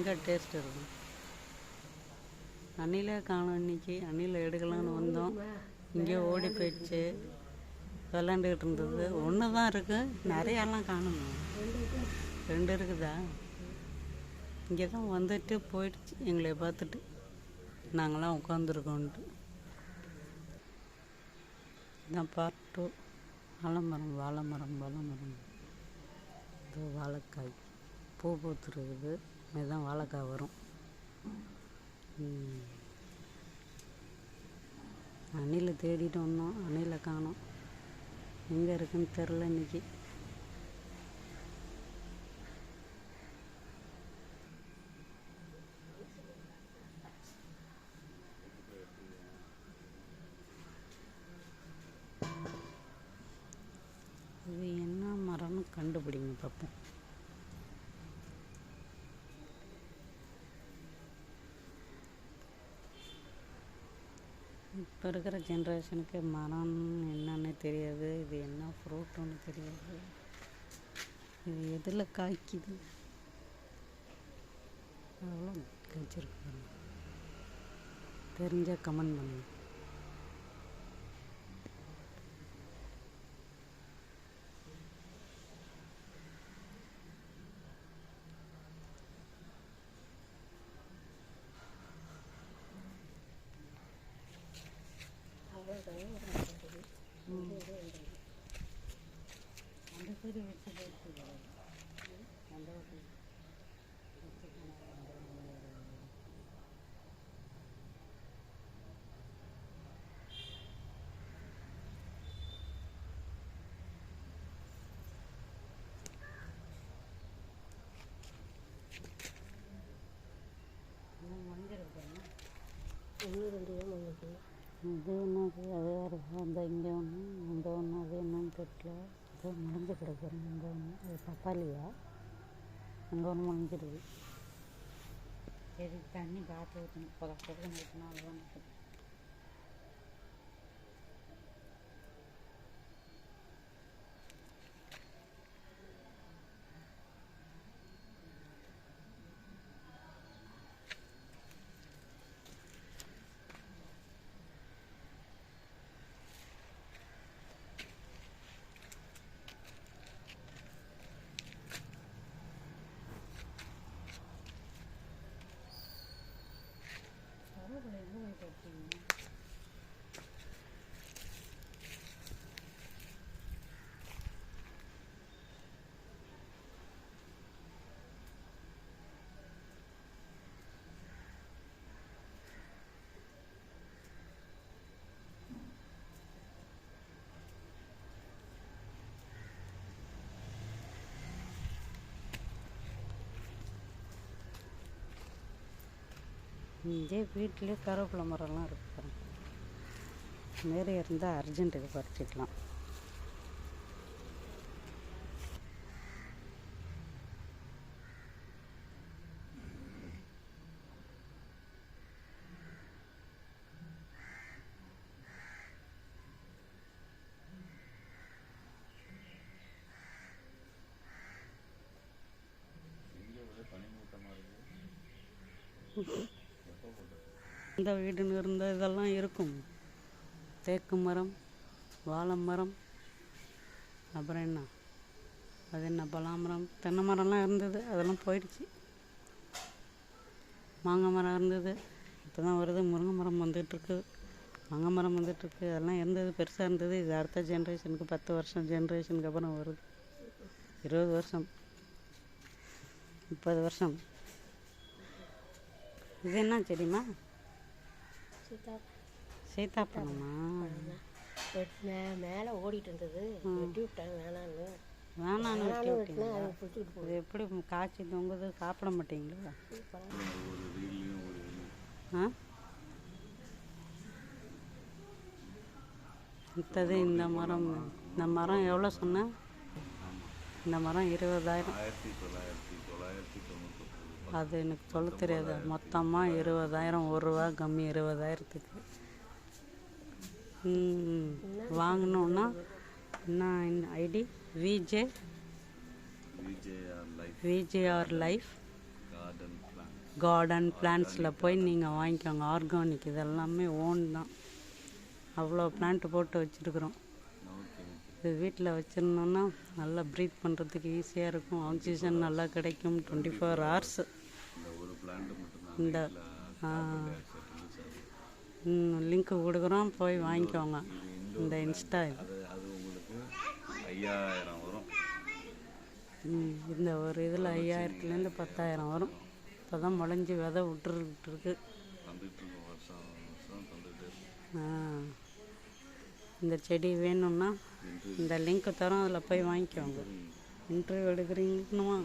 எங்கே டேஸ்ட் இருக்கும் அணிலே காணும் இன்னைக்கு அணில எடுக்கலாம்னு வந்தோம் இங்கே ஓடி போயிடுச்சு விளாண்டுக்கிட்டு இருந்தது ஒன்று தான் இருக்குது நிறையாலாம் காணணும் ரெண்டு இருக்குதா இங்கே தான் வந்துட்டு போயிடுச்சு எங்களை பார்த்துட்டு நாங்களாம் உட்காந்துருக்கோன்ட்டு இதான் பார்ட் டூ வாழைமரம் வாழைமரம் மரம் இது வாழைக்காய் பூ பூத்துருக்குது இதுதான் வாழைக்காய் வரும். அணிலை தேடிட்டு வந்தோம். அணிலை காணோம். எங்கே இருக்குன்னு தெரில இன்னைக்கு. இது என்ன மரம்னு கண்டுபிடிங்க பார்ப்போம் இப்போ இருக்கிற ஜென்ரேஷனுக்கு மரம் என்னன்னு தெரியாது இது என்ன ஃப்ரூட்டுன்னு தெரியாது. இது எதில் காய்க்குது? அவ்வளோ காய்ச்சிருக்கு தெரிஞ்சால் கமெண்ட் பண்ணுங்கள் அந்த சைடு வச்சு போயிட்டு அந்த பக்கம் ஒன்று ரெண்டு தான் வாங்கிட்டு இது என்னது? அது வேறு. அந்த இங்கே ஒன்று அந்த ஒன்று அது என்னன்னு தெரியல. அது முடிஞ்சு கிடக்குறேன் இந்த ஒன்று அது பப்பாளியா? அங்கே ஒன்று முடிஞ்சிருக்கு சரி தண்ணி பார்த்து ஊற்றணும் இப்போ கஷ்டத்துக்கு ஊற்றினா அதுதான் நிற்கும் கருவேப்பிலை எங்கே போய் போட்டீங்க இங்கே வீட்டிலே கருவேப்பிலை மரம்லாம் இருக்கு பாருங்கள் மாரி இருந்தால் அர்ஜென்ட்டுக்கு பறிச்சிக்கலாம். இந்த வீடுன்னு இருந்த இதெல்லாம் இருக்கும். தேக்கு மரம் வாழை மரம் அப்புறம் என்ன? அது என்ன பலாமரம் தென்னை மரம்லாம் இருந்தது அதெல்லாம் போயிடுச்சு. மாங்காய் மரம் இருந்தது இப்போ தான் வருது முருங்கை மரம் வந்துட்டுருக்கு மாங்காய் மரம் வந்துட்டுருக்கு அதெல்லாம் இருந்தது பெருசாக இருந்தது. இது அடுத்த ஜென்ரேஷனுக்கு பத்து வருஷம் ஜென்ரேஷனுக்கு அப்புறம் வருது. இருபது வருஷம். முப்பது வருஷம். இது என்ன செடிமா சீதா சீத்தாப்பழமா மே மேலே ஓடிட்டு இருந்தது வெட்டி விட்டாங்க வேணான்னு. வேணான்னு வெட்டி விட்டீங்களா அதை எப்படி காய்ச்சி தொங்குது? சாப்பிட மாட்டீங்களா? ஆ? இந்த மரம். இந்த மரம் எவ்வளோ சொன்ன? இந்த மரம் இருபதாயிரம். ஆயிரத்தி தொள்ளாயிரத்தி தொள்ளாயிரத்தி அது எனக்கு சொல்ல தெரியாது. மொத்தமாக இருபதாயிரம் ஒரு ரூபா கம்மி இருபதாயிரத்துக்கு. வாங்கினோன்னா வாங்கணுன்னா என்ன ID? VJ VJR life life garden பிளான்ஸில் போய் நீங்கள் வாங்கிக்கோங்க. ஆர்கானிக் இதெல்லாமே ஓன் தான். அவ்வளோ பிளான்ட் போட்டு வச்சுருக்குறோம். இது வீட்டில் வச்சுருந்தோன்னா நல்லா ப்ரீத் பண்ணுறதுக்கு ஈஸியாக இருக்கும். ஆக்சிஜன் நல்லா கிடைக்கும். டுவெண்ட்டி ஃபோர் ஹவர்ஸ் இந்த லிங்க்கு கொடுக்குறோம் போய் வாங்கிக்கோங்க. இந்த இன்ஸ்டா ஐயாயிரம் வரும். இந்த ஒரு இதில் ஐயாயிரத்துலேருந்து பத்தாயிரம் வரும். இப்போ தான் முளைஞ்சி விதை விட்டுருக்கிட்டு இருக்கு. இந்த செடி வேணும்னா இந்த லிங்க் தரோம் அதில் போய் வாங்கிக்கோங்க. இன்டர்வியூ எடுக்கிறீங்கன்னுமா?